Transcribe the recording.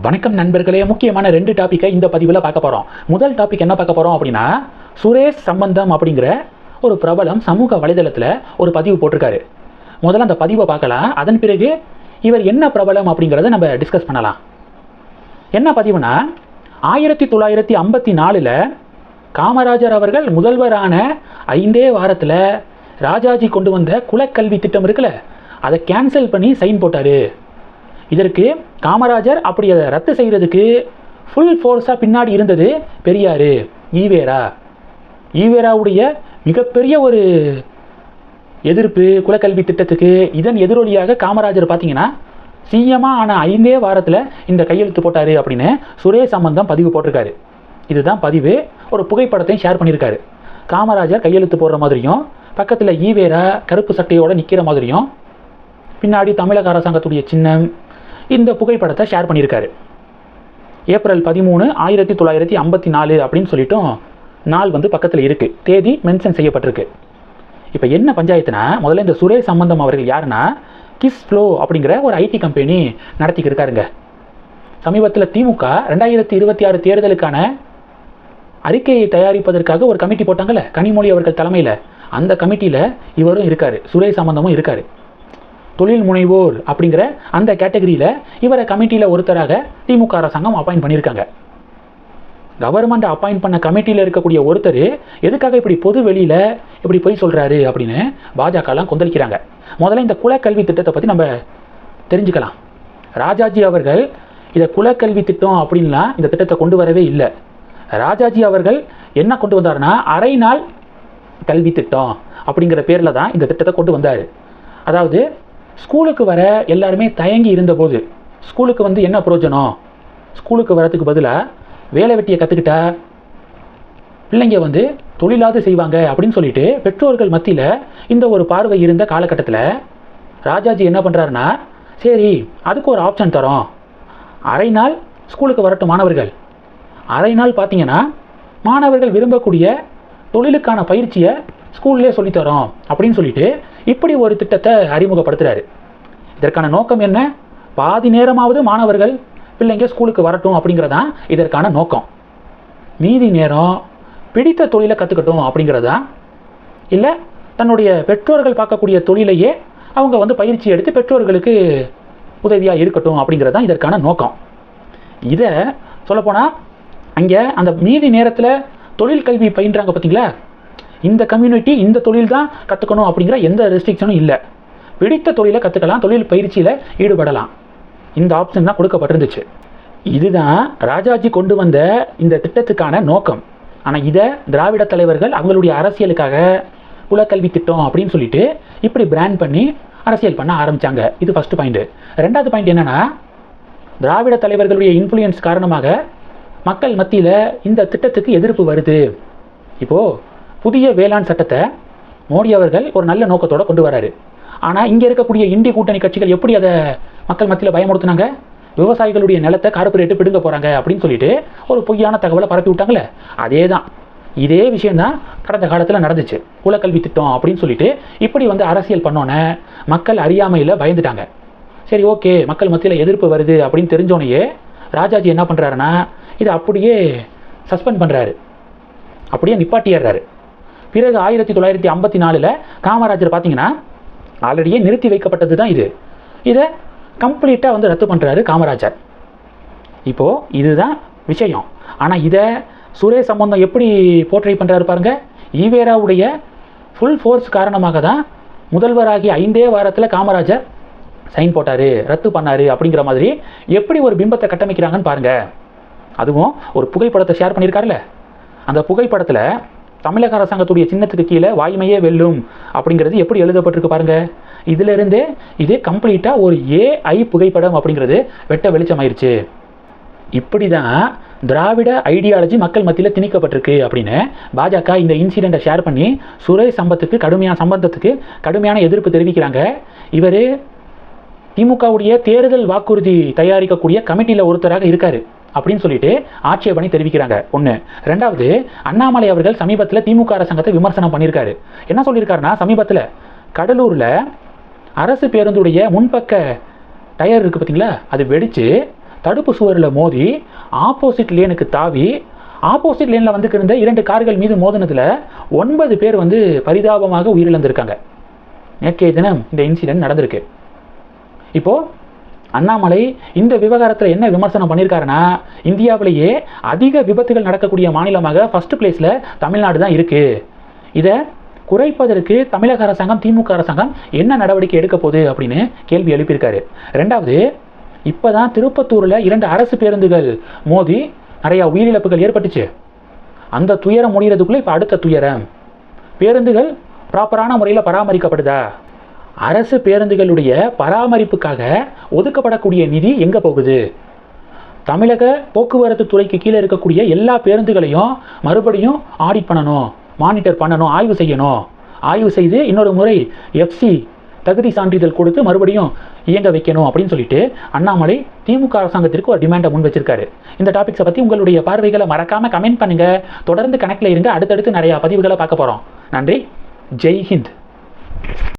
வணக்கம் நண்பர்களே முக்கியமான ரெண்டு டாப்பிக்கை இந்த பதிவில் பார்க்க போகிறோம் முதல் டாபிக் என்ன பார்க்க போகிறோம் அப்படின்னா சுரேஷ் சம்பந்தம் அப்படிங்கிற ஒரு பிரபலம் சமூக வலைதளத்தில் ஒரு பதிவு போட்டிருக்காரு. முதல்ல அந்த பதிவை பார்க்கலாம். அதன் பிறகு இவர் என்ன பிரபலம் அப்படிங்கிறத நம்ம டிஸ்கஸ் பண்ணலாம். என்ன பதிவுனா ஆயிரத்தி தொள்ளாயிரத்தி ஐம்பத்தி நாலில் காமராஜர் அவர்கள் முதல்வரான ஐந்தே வாரத்தில் ராஜாஜி கொண்டு வந்த குலக்கல்வி திட்டம் இருக்குல்ல அதை கேன்சல் பண்ணி சைன் போட்டார். இதற்கு காமராஜர் அப்படி அதை ரத்து செய்கிறதுக்கு ஃபுல் ஃபோர்ஸாக பின்னாடி இருந்தது பெரியார் ஈவேரா. ஈவேராவுடைய மிகப்பெரிய ஒரு எதிர்ப்பு குலக்கல்வி திட்டத்துக்கு இதன் எதிரொலியாக காமராஜர் பார்த்தீங்கன்னா சிஎம்மாக ஆன ஐந்தே வாரத்தில் இந்த கையெழுத்து போட்டார் அப்படின்னு சுரேஷ் சம்பந்தம் பதிவு போட்டிருக்காரு. இதுதான் பதிவு. ஒரு புகைப்படத்தையும் ஷேர் பண்ணியிருக்காரு. காமராஜர் கையெழுத்து போடுற மாதிரியும் பக்கத்தில் ஈவேரா கருப்பு சட்டையோடு நிற்கிற மாதிரியும் பின்னாடி தமிழக அரசாங்கத்துடைய சின்னம் இந்த புகைப்படத்தை ஷேர் பண்ணியிருக்காரு. ஏப்ரல் பதிமூணு ஆயிரத்தி தொள்ளாயிரத்தி ஐம்பத்தி நாலு அப்படின்னு சொல்லிட்டும் நாள் வந்து பக்கத்தில் இருக்குது தேதி மென்ஷன் செய்யப்பட்டிருக்கு. இப்போ என்ன பஞ்சாயத்துனா முதல்ல இந்த சுரேஷ் சம்பந்தம் அவர்கள் யாருன்னா கிஸ் ஃப்ளோ அப்படிங்கிற ஒரு ஐடி கம்பெனி நடத்திக்கிட்டு இருக்காருங்க. சமீபத்தில் திமுக ரெண்டாயிரத்தி இருபத்தி ஆறு தேர்தலுக்கான அறிக்கையை தயாரிப்பதற்காக ஒரு கமிட்டி போட்டாங்கல்ல கனிமொழி அவர்கள் தலைமையில். அந்த கமிட்டியில் இவரும் இருக்கார் சுரேஷ் சம்பந்தமும் இருக்கார். தொழில் முனைவோர் அப்படிங்கிற அந்த கேட்டகரியில் இவரை கமிட்டியில் ஒருத்தராக திமுக அரசாங்கம் அப்பாயின் பண்ணியிருக்காங்க. கவர்மெண்ட் அப்பாயின்ட் பண்ண கமிட்டியில் இருக்கக்கூடிய ஒருத்தர் எதுக்காக இப்படி பொது வெளியில் இப்படி போய் சொல்கிறாரு அப்படின்னு பாஜகலாம் கொந்தளிக்கிறாங்க. முதல்ல இந்த குலக்கல்வி திட்டத்தை பற்றி நம்ம தெரிஞ்சுக்கலாம். ராஜாஜி அவர்கள் இதை குலக்கல்வி திட்டம் அப்படின்லாம் இந்த திட்டத்தை கொண்டு வரவே இல்லை. ராஜாஜி அவர்கள் என்ன கொண்டு வந்தாருன்னா அரை நாள் கல்வி திட்டம் அப்படிங்கிற பேரில் தான் இந்த திட்டத்தை கொண்டு வந்தார். அதாவது ஸ்கூலுக்கு வர எல்லாருமே தயங்கி இருந்தபோது ஸ்கூலுக்கு வந்து என்ன பிரயோஜனம்? ஸ்கூலுக்கு வரதுக்கு பதிலாக வேலை வெட்டியை கற்றுக்கிட்டா பிள்ளைங்க வந்து தொழிலாவது செய்வாங்க அப்படின்னு சொல்லிட்டு பெற்றோர்கள் மத்தியில் இந்த ஒரு பார்வை இருந்த காலகட்டத்தில் ராஜாஜி என்ன பண்ணுறாருன்னா சரி அதுக்கு ஒரு ஆப்ஷன் தரோம். அரை நாள் ஸ்கூலுக்கு வரட்டும் மாணவர்கள். அரை நாள் பார்த்தீங்கன்னா மாணவர்கள் விரும்பக்கூடிய தொழிலுக்கான பயிற்சியை ஸ்கூல்லே சொல்லித்தரோம் அப்படின்னு சொல்லிட்டு இப்படி ஒரு திட்டத்தை அறிமுகப்படுத்துகிறாரு இதற்கான நோக்கம் என்ன? பாதி நேரமாவது மாணவர்கள் பிள்ளைங்க ஸ்கூலுக்கு வரட்டும் அப்படிங்கிறதான் இதற்கான நோக்கம். மீதி நேரம் பிடித்த தொழிலை கற்றுக்கட்டும் அப்படிங்கிறதா? இல்லை தன்னுடைய பெற்றோர்கள் பார்க்கக்கூடிய தொழிலையே அவங்க வந்து பயிற்சி எடுத்து பெற்றோர்களுக்கு உதவியாக இருக்கட்டும் அப்படிங்கிறது தான் இதற்கான நோக்கம். இதை சொல்லப்போனால் அங்கே அந்த மீதி நேரத்தில் தொழில் கல்வி பயின்றாங்க பார்த்தீங்களா இந்த கம்யூனிட்டி இந்த தொழில் தான் கற்றுக்கணும் அப்படிங்கிற எந்த ரெஸ்ட்ரிக்ஷனும் இல்லை. பிடித்த தொழிலை கற்றுக்கலாம் தொழில் பயிற்சியில் ஈடுபடலாம். இந்த ஆப்ஷன் தான் கொடுக்கப்பட்டிருந்துச்சு. இதுதான் ராஜாஜி கொண்டு வந்த இந்த திட்டத்துக்கான நோக்கம். ஆனால் இதை திராவிட தலைவர்கள் அவங்களுடைய அரசியலுக்காக குலக்கல்வி திட்டம் அப்படின்னு சொல்லிட்டு இப்படி பிராண்ட் பண்ணி அரசியல் பண்ண ஆரம்பித்தாங்க இது ஃபஸ்ட்டு பாயிண்ட்டு ரெண்டாவது பாயிண்ட் என்னென்னா திராவிட தலைவர்களுடைய இன்ஃப்ளூயன்ஸ் காரணமாக மக்கள் மத்தியில் இந்த திட்டத்துக்கு எதிர்ப்பு வருது. இப்போது புதிய வேளாண் சட்டத்தை மோடி அவர்கள் ஒரு நல்ல நோக்கத்தோடு கொண்டு வராரு. ஆனால் இங்கே இருக்கக்கூடிய இந்தி கூட்டணி கட்சிகள் எப்படி அதை மக்கள் மத்தியில் பயமுறுத்துனாங்க? விவசாயிகளுடைய நிலத்தை கார்பரேட்டு பிடுங்க போகிறாங்க அப்படின்னு சொல்லிட்டு ஒரு பொய்யான தகவலை பரப்பி விட்டாங்களே. அதே தான் இதே விஷயந்தான் கடந்த காலத்தில் நடந்துச்சு. குலக்கல்வி திட்டம் அப்படின்னு சொல்லிட்டு இப்படி வந்து அரசியல் பண்ணோன்னே மக்கள் அறியாமையில் பயந்துட்டாங்க. சரி ஓகே மக்கள் மத்தியில் எதிர்ப்பு வருது அப்படின்னு தெரிஞ்சோனையே ராஜாஜி என்ன பண்ணுறாருன்னா இதை அப்படியே சஸ்பெண்ட் பண்ணுறாரு அப்படியே நிப்பாட்டிடுறாரு பிறகு ஆயிரத்தி தொள்ளாயிரத்தி ஐம்பத்தி நாலில் காமராஜர் பார்த்தீங்கன்னா ஆல்ரெடியே நிறுத்தி வைக்கப்பட்டது தான் இது. இதை கம்ப்ளீட்டாக வந்து ரத்து பண்ணுறாரு காமராஜர். இப்போது இதுதான் விஷயம். ஆனால் இதை சுரேஷ் சம்பந்தம் எப்படி போர்ட்ரை பண்ணுறாரு பாருங்கள் ஈவேராவுடைய ஃபுல் ஃபோர்ஸ் காரணமாக தான் முதல்வராகிய ஐந்தே வாரத்தில் காமராஜர் சைன் போட்டார் ரத்து பண்ணார் அப்படிங்கிற மாதிரி எப்படி ஒரு பிம்பத்தை கட்டமைக்கிறாங்கன்னு பாருங்கள் அதுவும் ஒரு புகைப்படத்தை ஷேர் பண்ணியிருக்காருல்ல அந்த புகைப்படத்தில் தமிழக அரசாங்கத்துடைய சின்னத்துக்கு கீழே வாய்மையே வெல்லும் அப்படிங்கிறது எப்படி எழுதப்பட்டிருக்கு பாருங்க? இதிலிருந்தே இது கம்ப்ளீட்டாக ஒரு ஏஐ புகைப்படம் அப்படிங்கிறது வெட்ட வெளிச்சமாயிருச்சு. இப்படி தான் திராவிட ஐடியாலஜி மக்கள் மத்தியில் திணிக்கப்பட்டிருக்கு அப்படின்னு பாஜக இந்த இன்சிடெண்ட்டை ஷேர் பண்ணி சுரேஷ் சம்பத்துக்கு கடுமையான சம்பந்தத்துக்கு கடுமையான எதிர்ப்பு தெரிவிக்கிறாங்க. இவர் திமுகவுடைய தேர்தல் வாக்குறுதி தயாரிக்கக்கூடிய கமிட்டியில் ஒருத்தராக இருக்கார். அப்படின்னு சொல்லிட்டு ஆட்சேபனை தெரிவிக்கிறாங்க. ஒன்று ரெண்டாவது அண்ணாமலை அவர்கள் சமீபத்தில் திமுக அரசாங்கத்தை விமர்சனம் பண்ணியிருக்காரு. என்ன சொல்லியிருக்காருன்னா சமீபத்தில் கடலூரில் அரசு பேருந்துடைய முன்பக்க டயர் இருக்குது பார்த்தீங்களா அது வெடித்து தடுப்பு சுவரில் மோதி ஆப்போசிட் லேனுக்கு தாவி ஆப்போசிட் லேனில் வந்துட்டு இருந்த இரண்டு கார்கள் மீது மோதினத்தில் ஒன்பது பேர் வந்து பரிதாபமாக உயிரிழந்திருக்காங்க. நேற்றைய தினம் இந்த இன்சிடென்ட் நடந்திருக்கு. இப்போது அண்ணாமலை இந்த விவகாரத்தில் என்ன விமர்சனம் பண்ணியிருக்காருன்னா இந்தியாவிலேயே அதிக விபத்துகள் நடக்கக்கூடிய மாநிலமாக ஃபர்ஸ்ட் பிளேஸில் தமிழ்நாடு தான் இருக்குது இதை குறைப்பதற்கு தமிழக அரசாங்கம் திமுக அரசாங்கம் என்ன நடவடிக்கை எடுக்க போகுது அப்படின்னு கேள்வி எழுப்பியிருக்காரு. ரெண்டாவது இப்போ தான் திருப்பத்தூரில் இரண்டு அரசு பேருந்துகள் மோதி நிறையா உயிரிழப்புகள் ஏற்பட்டுச்சு. அந்த துயரம் முடிகிறதுக்குள்ளே இப்போ அடுத்த துயரம். பேருந்துகள் ப்ராப்பரான முறையில் பராமரிக்கப்படுதா? அரசு பேருந்துகளுடைய பராமரிப்புக்காக ஒதுக்கப்படக்கூடிய நிதி எங்கே போகுது? தமிழக போக்குவரத்து துறைக்கு கீழே இருக்கக்கூடிய எல்லா பேருந்துகளையும் மறுபடியும் ஆடிட் பண்ணணும் மானிட்டர் பண்ணணும் ஆய்வு செய்யணும். ஆய்வு செய்து இன்னொரு முறை எஃப்சி தகுதி சான்றிதழ் கொடுத்து மறுபடியும் இயங்க வைக்கணும் அப்படின்னு சொல்லிட்டு அண்ணாமலை திமுக அரசாங்கத்திற்கு ஒரு டிமாண்டை முன் வச்சிருக்காரு. இந்த டாபிக்ஸை பற்றி உங்களுடைய பார்வைகளை மறக்காம கமெண்ட் பண்ணுங்க. தொடர்ந்து கணக்கில் இருங்க. அடுத்தடுத்து நிறையா பதிவுகளை பார்க்க போகிறோம் நன்றி. ஜெய் ஹிந்த்.